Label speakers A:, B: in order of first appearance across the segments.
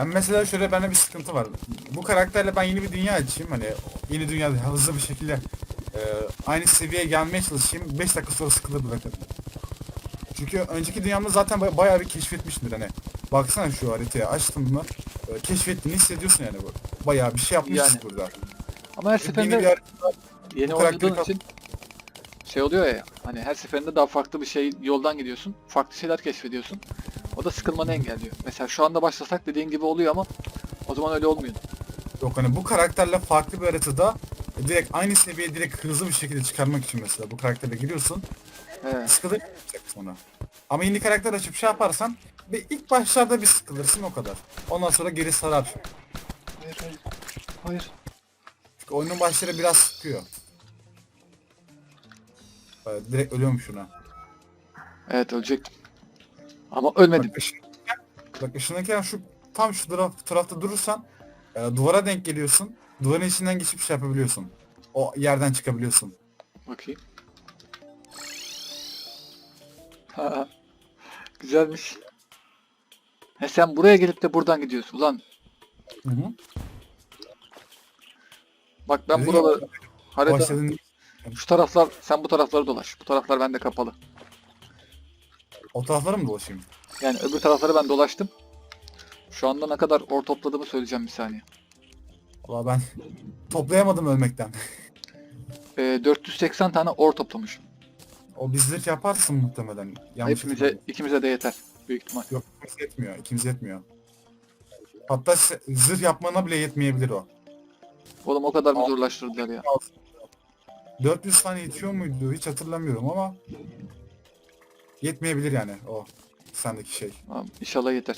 A: Yani mesela şöyle bende bir sıkıntı var. Bu karakterle ben yeni bir dünya açayım. Hani yeni dünyada hızlı bir şekilde e, aynı seviyeye gelmeye çalışayım. 5 dakika sonra sıkılır bırakırım. Çünkü önceki dünyamda zaten baya- bayağı bir keşfetmişimdir hani. Baksana şu haritaya açtım mı e, keşfettiğini hissediyorsun yani bu. Bayağı bir şey yapmışsın
B: Yani.
A: burada.
B: Ama her
A: Yeni
B: seferinde yeni
A: bu karakteri
B: oynadığın için şey oluyor ya hani her seferinde daha farklı bir şey yoldan gidiyorsun. Farklı şeyler keşfediyorsun. O da sıkılmanı engelliyor. Mesela şu anda başlasak dediğin gibi oluyor ama o zaman öyle olmuyor.
A: Yok hani bu karakterle farklı bir haritada e, direkt aynı seviyeye direkt hızlı bir şekilde çıkarmak için mesela bu karakterle giriyorsun.
B: He.
A: Sıkılır sonra. Ama yeni karakter açıp şey yaparsan ve ilk başlarda bir sıkılırsın o kadar. Ondan sonra geri sarar.
B: Hayır hayır. Hayır.
A: Çünkü oyunun başları biraz sıkıyor. Ee, direkt ölüyorum şuna.
B: Evet ölecektim. Ama ölmedim.
A: Bak, ışın, bak ışınlanırken şu tam şu taraf, tarafta durursan e, duvara denk geliyorsun. Duvarın içinden geçip şey yapabiliyorsun. O yerden çıkabiliyorsun.
B: Bakayım. Ha, Güzelmiş. He sen buraya gelip de buradan gidiyorsun. Ulan
A: Hı hı.
B: bak ben
A: Dedin ya,
B: buraları harita şu taraflar sen bu tarafları dolaş. Bu taraflar bende kapalı.
A: O taraflara mı dolaşayım?
B: Yani öbür tarafları ben dolaştım. Şu anda ne kadar or topladığımı söyleyeceğim bir saniye.
A: Valla ben toplayamadım ölmekten.
B: Ee, 480 tane or toplamışım.
A: O bizlik yaparsın muhtemelen. Yanlış
B: Hepimize,
A: hatırlamıyorum.
B: ikimize de yeter. Büyük ihtimal.
A: Yok ikimiz yetmiyor. İkimiz yetmiyor. Hatta zırh yapmana bile yetmeyebilir o.
B: Oğlum o kadar mı zorlaştırdılar ya?
A: 400 tane yetiyor muydu hiç hatırlamıyorum ama yetmeyebilir yani o sendeki şey.
B: Tamam, İnşallah yeter.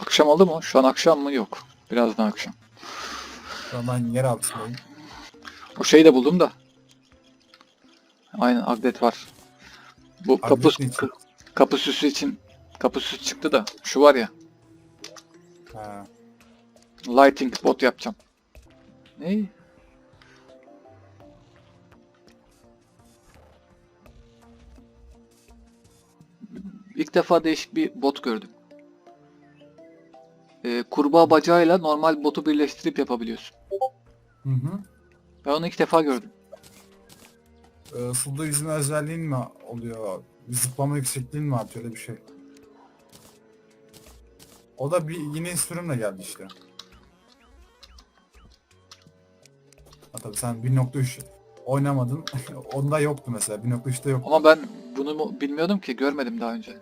B: Akşam oldu mu? Şu an akşam mı? Yok. Birazdan akşam.
A: Şu an ben yer altındayım.
B: O şeyi de buldum da. Aynen agdet var. Bu kapı, kapı süsü için kapı süsü çıktı da şu var ya
A: Ha.
B: lighting bot yapacağım. Ne? Defa değişik bir bot gördüm. Ee, kurbağa bacağıyla normal botu birleştirip yapabiliyorsun.
A: Hı hı.
B: Ben onu ilk defa gördüm.
A: Ee, suda yüzme özelliğin mi oluyor? Zıplama yüksekliğin mi artıyor öyle bir şey. O da bir yeni sürümle geldi işte. Ha tabii sen 1.3 oynamadın. Onda yoktu mesela. 1.3'te yok.
B: Ama ben bunu bilmiyordum ki görmedim daha önce.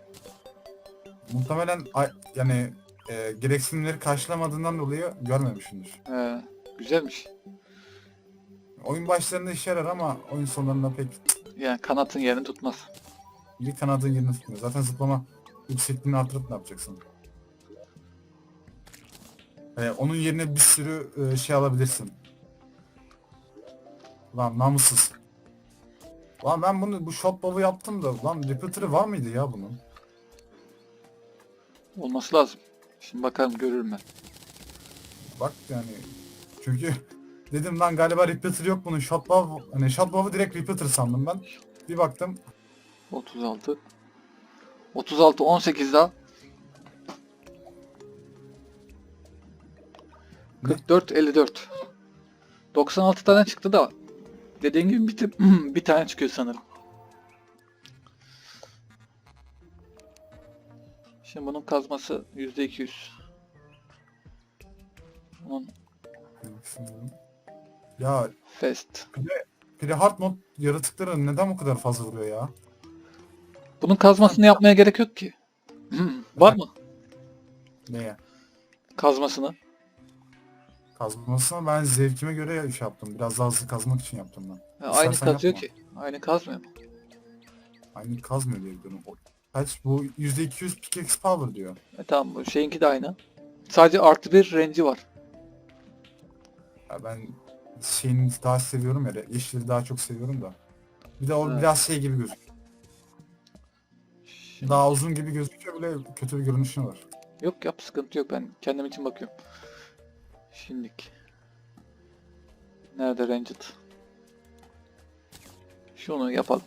A: Muhtemelen ay- yani e, gereksinimleri karşılamadığından dolayı görmemişsindir.
B: Ee, güzelmiş.
A: Oyun başlarında işe yarar ama oyun sonlarında pek
B: Yani kanatın yerini tutmaz.
A: bir kanadın yerini tutmuyor. Zaten zıplama yüksekliğini artırıp ne yapacaksın? E, onun yerine bir sürü e, şey alabilirsin. Lan namussuz. Lan ben bunu bu shot bob'u yaptım da lan repeater'ı var mıydı ya bunun?
B: Olması lazım. Şimdi bakalım görürüm ben.
A: Bak yani çünkü dedim lan galiba repeater yok bunun shot bob hani shot bob'u direkt repeater sandım ben. Bir baktım
B: 36. 36 18 daha. 44 54. 96 tane çıktı da dediğin gibi bir, bir tane çıkıyor sanırım. Şimdi bunun kazması %200. Bunun
A: ya
B: fast.
A: Prehard mod yaratıkları neden bu kadar fazla vuruyor ya?
B: Bunun kazmasını yapmaya gerek yok ki. Var mı?
A: Neye?
B: Kazmasını.
A: Kazmasına ben zevkime göre şey yaptım. Biraz daha hızlı kazmak için yaptım ben.
B: Ya aynı
A: İstersen
B: kazıyor
A: yapma.
B: ki. Aynı kazmıyor mu?
A: Aynı kazmıyor diye biliyorum. O- Kaç bu %200 pickaxe power diyor.
B: E tamam bu şeyinki de aynı. Sadece artı bir range'i var.
A: Ya ben şeyini daha seviyorum ya. Yeşili daha çok seviyorum da. Bir de o
B: Evet.
A: biraz şey gibi gözüküyor.
B: Şimdi-
A: Daha uzun gibi gözüküyor bile kötü bir görünüşü var.
B: Yok yap sıkıntı yok ben kendim için bakıyorum. Şimdilik. Nerede Ranged? Şunu yapalım.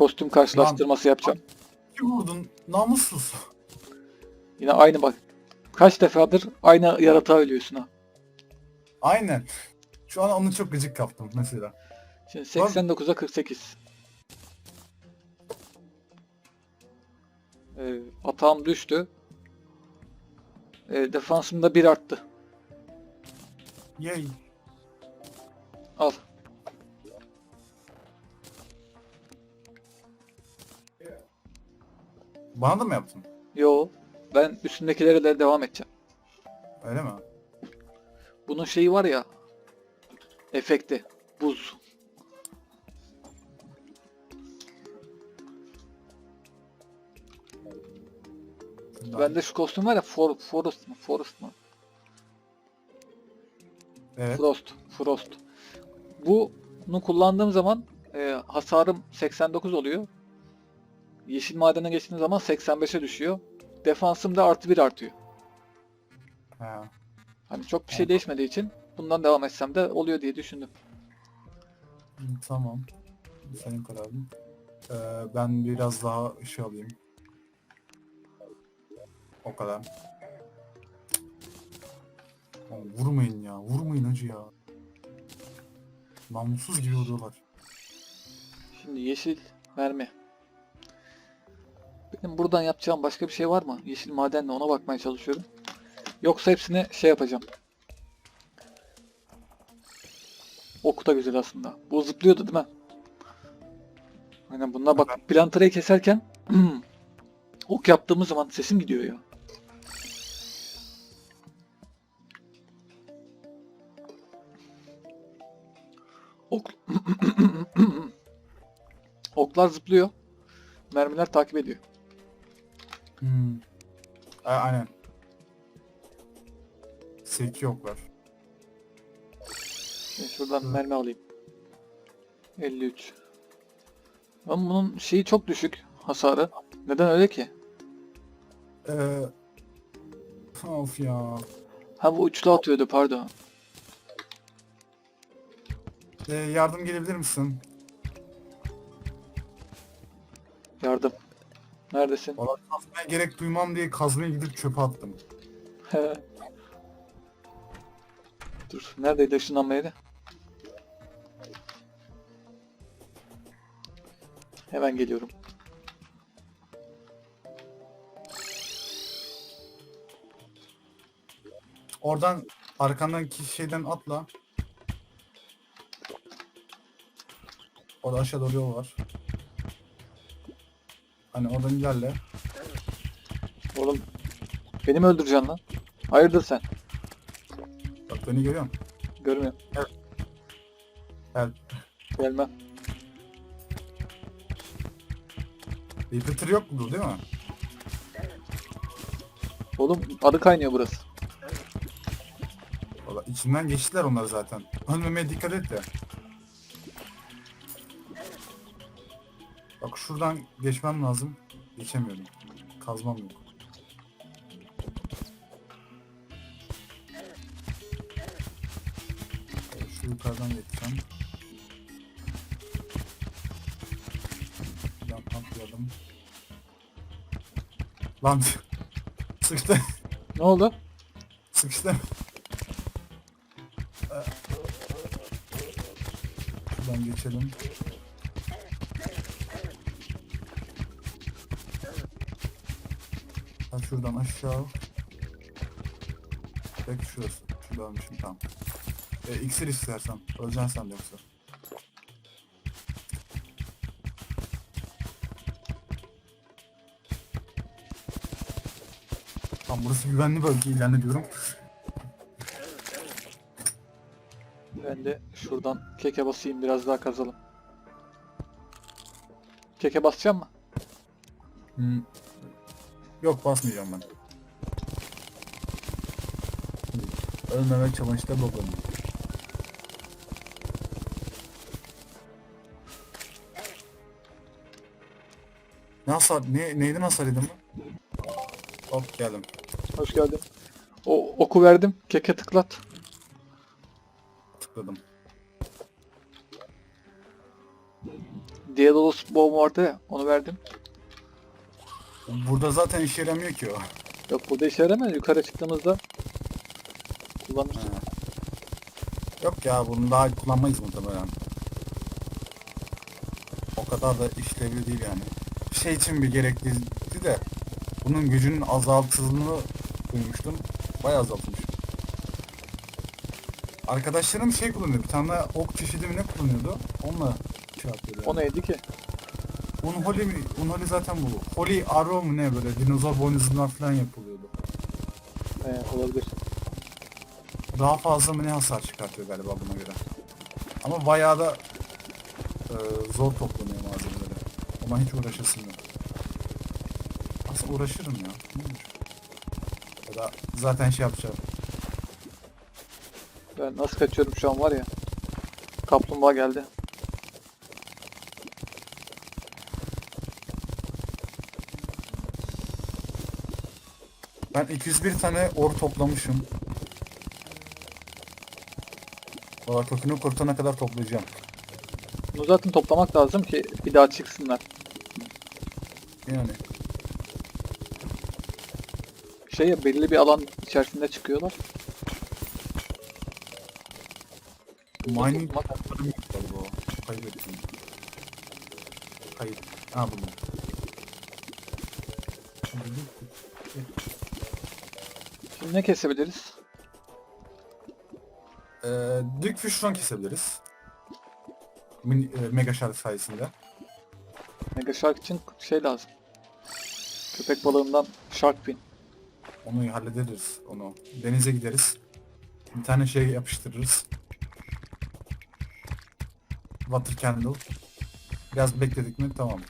B: Bir kostüm karşılaştırması yapacağım.
A: Kim vurdun? Namussuz.
B: Yine aynı bak. Kaç defadır aynı yaratığa ölüyorsun ha.
A: Aynen. Şu an onu çok gıcık kaptım mesela.
B: Şimdi 89'a 48. Ee, atağım düştü. Ee, defansım da 1 arttı.
A: Yay.
B: Al.
A: Bana da mı yaptın?
B: Yo. Ben üstündekilere de devam edeceğim.
A: Öyle mi?
B: Bunun şeyi var ya. Efekti. Buz. Bende şu kostüm var ya For, Forest mı? Forest mı?
A: Evet.
B: Frost. Frost. Bunu kullandığım zaman e, hasarım 89 oluyor. Yeşil madene geçtiğim zaman 85'e düşüyor. Defansım da artı 1 artıyor.
A: Ha.
B: Hani çok bir şey değişmediği için bundan devam etsem de oluyor diye düşündüm.
A: Tamam. Senin kararın. Ee, ben biraz daha şey alayım. O kadar. Oğlum vurmayın ya. Vurmayın hacı ya. Namussuz gibi vuruyorlar.
B: Şimdi yeşil mermi. Benim buradan yapacağım başka bir şey var mı? Yeşil madenle ona bakmaya çalışıyorum. Yoksa hepsini şey yapacağım. Oku da güzel aslında. Bu zıplıyordu değil mi? Aynen bununla bak plantayı keserken ok yaptığımız zaman sesim gidiyor ya. Ok Oklar zıplıyor. Mermiler takip ediyor.
A: Hmm. A- aynen. Seki yoklar.
B: Şimdi şuradan
A: Hı.
B: mermi alayım. 53. Ama bunun şeyi çok düşük hasarı. Neden öyle ki?
A: Ee, of ya.
B: Ha bu uçlu atıyordu pardon.
A: Ee, yardım gelebilir misin?
B: Yardım. Neredesin?
A: Valla kazmaya gerek duymam diye kazmaya gidip çöpe attım.
B: Dur. Neredeydi ışınlanma yeri? Hemen geliyorum.
A: Oradan arkandaki şeyden atla. Orada aşağı doğru yol var. Hani oradan ilerle.
B: Oğlum. Beni mi öldüreceksin lan? Hayırdır sen?
A: Bak beni görüyor musun?
B: Görmüyorum.
A: Gel.
B: Gelmem.
A: Repeater yok mudur değil mi?
B: Oğlum adı kaynıyor burası.
A: Valla içinden geçtiler onlar zaten. Ölmemeye dikkat et de. Bak şuradan geçmem lazım. Geçemiyorum. Kazmam yok. Şu yukarıdan geçeceğim. Buradan atladım. Lan sıkıştı.
B: Ne oldu?
A: Sıkıştı. Şuradan geçelim. Şuradan aşağı. Belki şurası. Şurada almışım tamam. E, iksir istersen. Öleceksin sen de yoksa. Tamam burası güvenli bölge ilan ediyorum.
B: Ben de şuradan keke basayım biraz daha kazalım. Keke basacağım mı?
A: Hmm. Yok basmayacağım ben. Ölmeme challenge'da babam. Ne hasar, ne, neyden hasar yedim ben? Hop geldim.
B: Hoş geldin. O oku verdim. Keke tıklat.
A: Tıkladım.
B: Daedalus bomb vardı ya onu verdim.
A: Burada zaten işe yaramıyor ki o.
B: Yok burada işe yaramıyor. Yukarı çıktığımızda kullanırız.
A: Ha. Yok ya bunu daha kullanmayız muhtemelen. O kadar da işlevli değil yani. Şey için bir gerekliydi de bunun gücünün azaltıldığını duymuştum. Bayağı azaltmış. Arkadaşlarım şey kullanıyor. Bir tane ok çeşidi mi ne kullanıyordu? Onunla şey yapıyordu.
B: O neydi ki?
A: Unholy mi? Unholy zaten bu. Holy Arrow mu ne böyle dinozor boynuzundan falan yapılıyordu.
B: Ee, olabilir.
A: Daha fazla mı ne hasar çıkartıyor galiba buna göre. Ama bayağı da e, zor toplanıyor malzemeleri. Ama hiç uğraşasın yok. Aslında uğraşırım ya. Ya da zaten şey yapacağım.
B: Ben nasıl kaçıyorum şu an var ya. Kaplumbağa geldi.
A: Ben 201 tane or toplamışım. Valla kökünü kurtana kadar toplayacağım.
B: Bunu zaten toplamak lazım ki bir daha çıksınlar.
A: Yani.
B: Şey ya belli bir alan içerisinde çıkıyorlar.
A: Mining yok galiba. Kaybettim. Kayıp. Ha buldum.
B: Ne kesebiliriz?
A: Ee, Dick Fish'ten kesebiliriz. Mini, e, Mega Shark sayesinde.
B: Mega Shark için şey lazım. Köpek balığından Shark Fin.
A: Onu hallederiz. Onu. Denize gideriz. Bir tane şey yapıştırırız. Water Candle. Biraz bekledik mi tamam.